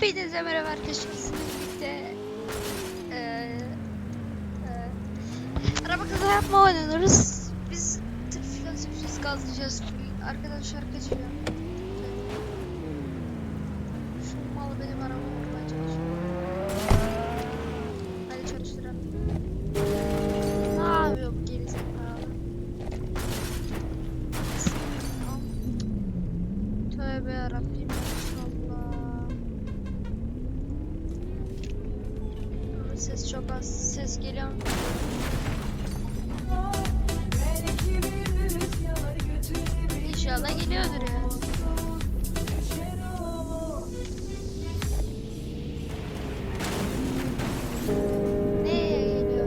Hepinize merhaba arkadaşlar. Birlikte eee eee, araba kaza yapma oynuyoruz. Biz tır filan gazlayacağız. Arkadaşlar kaçıyor. Şu Ses çok az. Ses geliyor? İnşallah geliyordur ya. Neye geliyor?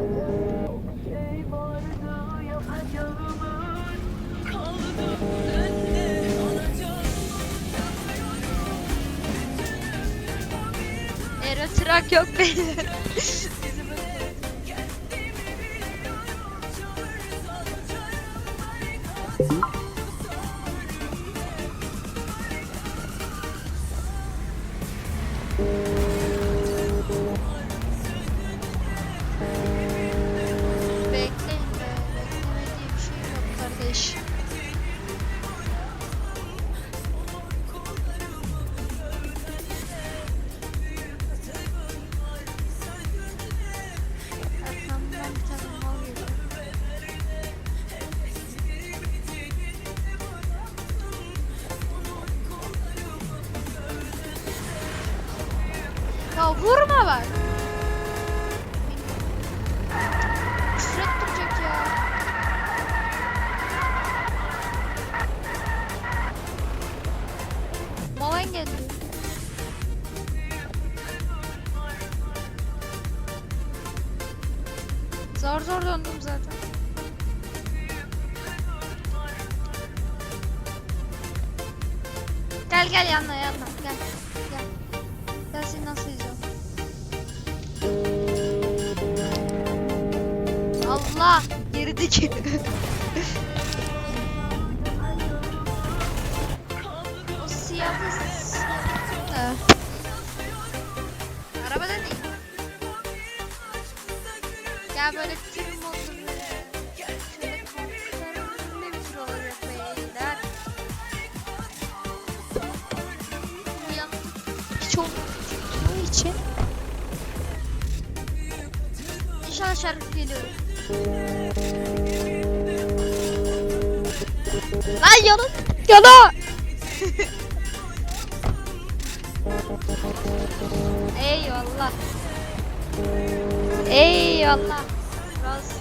Aero trak yok beyler. 子。Vurma bak. Küfür ettirecek ya. Malan geldi. Zor zor döndüm zaten. Gel gel yanına yanına gel. Gel. Gel seni nasıl yiyeceğim. Allah gerideki. o siyahlı siyahlı. Araba da değil. Gel böyle film olur. Şöyle ne tür olacak beyler. Hiç olmadığı için. İnşallah şarkı geliyor. Lan yana yana. Eyvallah. Eyvallah. Biraz.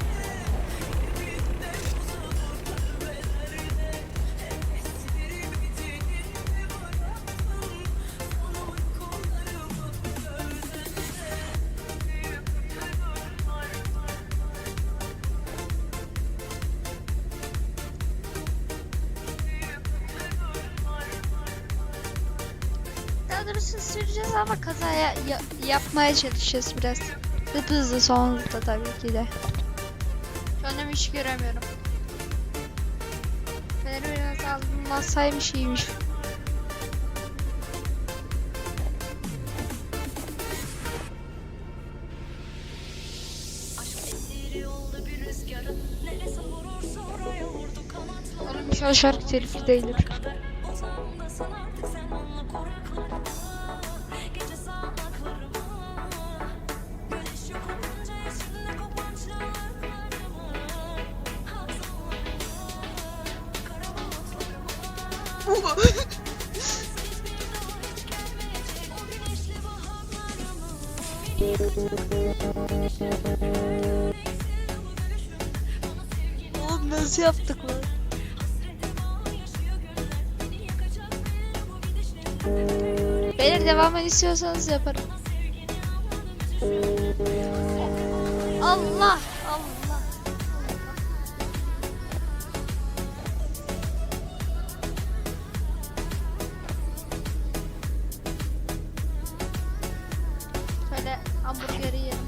Doğrusu süreceğiz ama kaza ya- ya- yapmaya çalışacağız biraz. Hızlı hızlı son hızda tabii ki de. Şu an hiç göremiyorum. Feneri biraz alınmasaymış iyiymiş. Oğlum inşallah şarkı telifli değildir. Oğlum nasıl yaptık lan? Beyler devamını istiyorsanız yaparım. Allah. Hamburgeri yiyelim.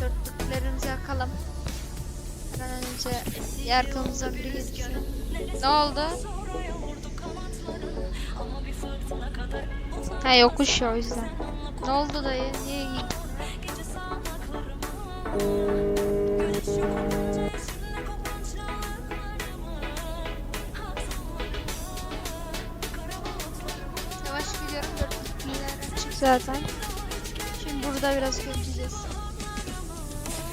Dörtlüklerimizi yakalım. Bir an önce yarkımıza biri geçiyor. Ne oldu? Ha yokuş ya o yüzden. Ne oldu dayı? Niye Yavaş zaten. Şimdi burada biraz göreceğiz.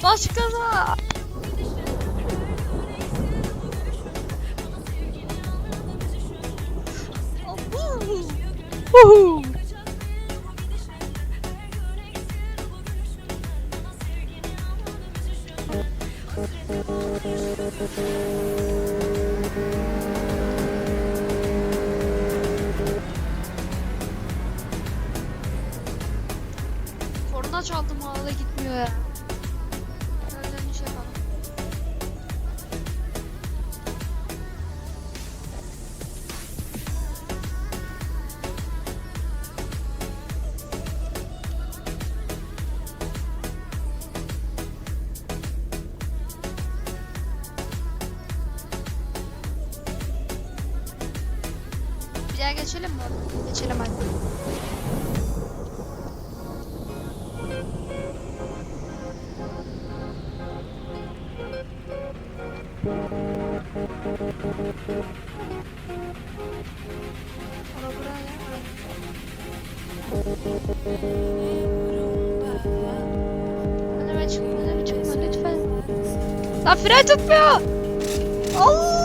Baş gaza! Woohoo! Daha geçelim mi? Geçelim hadi. Önüme çıkma, önüme çıkma lütfen. Lan fren tutmuyor. Allah!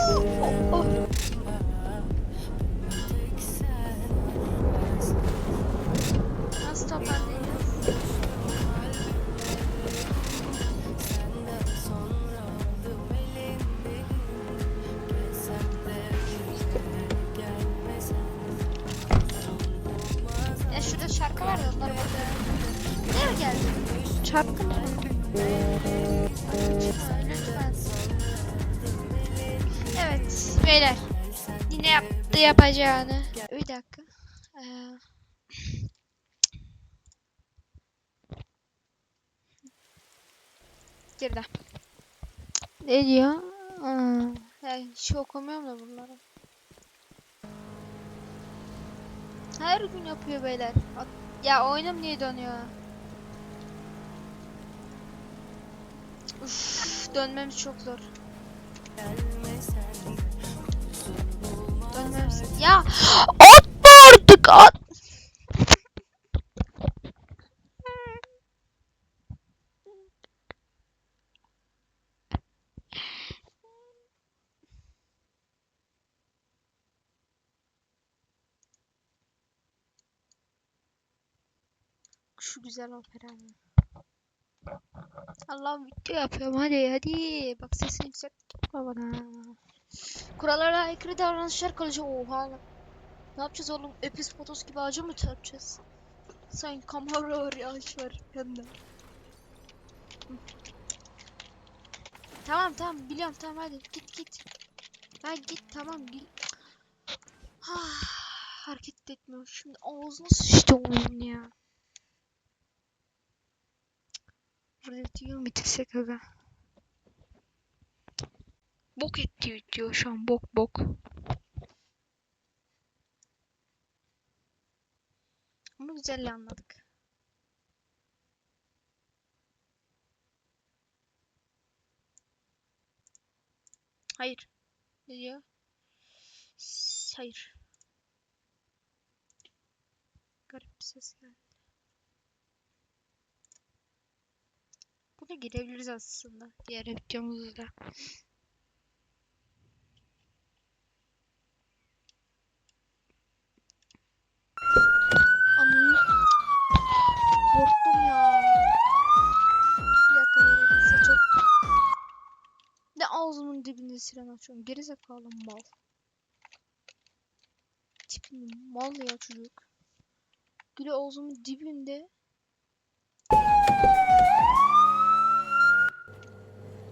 Şurada şarkı vardı onlar burada. Nereye geldi? Şarkı mı? Evet beyler. Yine yaptı yapacağını. Bir dakika. Ee... Girdi. Ne diyor? Aa, ya hiç okumuyorum da bunları. Her gün yapıyor beyler. Bak, ya oyunum niye dönüyor? Uf, dönmemiz çok zor. Dönmemiz... Ya atma artık at. Şu güzel opera. Allah'ım video yapıyorum hadi hadi. Bak sesini yüksek tutma bana. Kurallara aykırı davranışlar kalıcı. Oha lan. Ne yapacağız oğlum? Epis fotos gibi ağaca mı çarpacağız? Sen kamera var yağış var bende. Tamam tamam biliyorum tamam hadi git git. Ha git tamam git. Ah, hareket etmiyor. Şimdi ağzına sıçtı oyun ya. Fırlatıyor mu tıksak aga? Bok etti diyor şu an bok bok. Ama güzel anladık. Hayır. Ne diyor? Hayır. Garip bir ses geldi. Buna girebiliriz aslında. Diğer videomuzda. Çok... Ne ağzımın dibinde siren açıyorum. Gerizekalı mal. Tipim mal ya çocuk. Gülü ağzımın dibinde.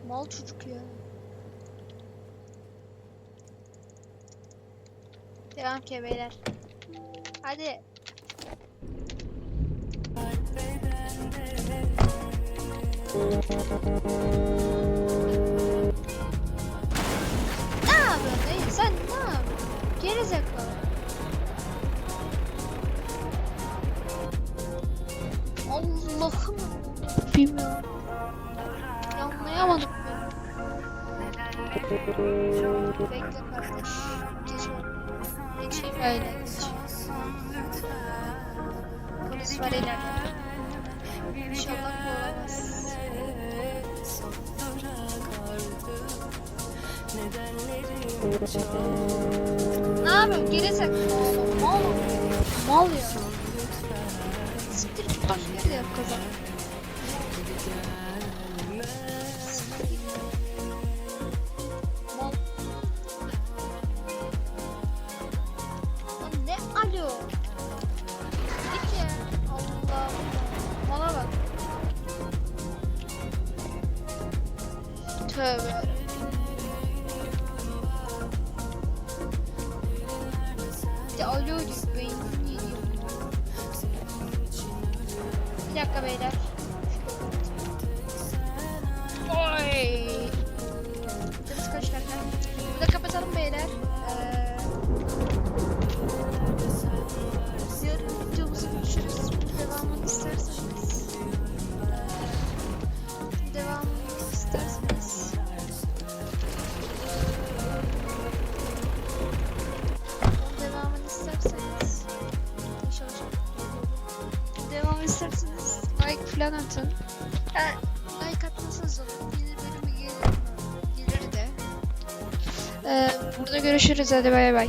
Mal çocuk ya. Devam ki beyler. Hadi. Ne Polis var ileride. İnşallah bu olamaz. Ne yapıyorsun? Geri sak. Mal. Mal ya. Siktir git başka yerde yap kazan. Tövbe. Diyor. Beynini yiyor. Bir dakika beyler. Oy. Canımız kaç dakika? Burada kapatalım beyler. Ee, yarın videomuzu görüşürüz. Devamını isterseniz. Falan atın. Like atmasanız olur. Yeni bölümü gelir, gelir de. Ee, burada görüşürüz hadi bay bay.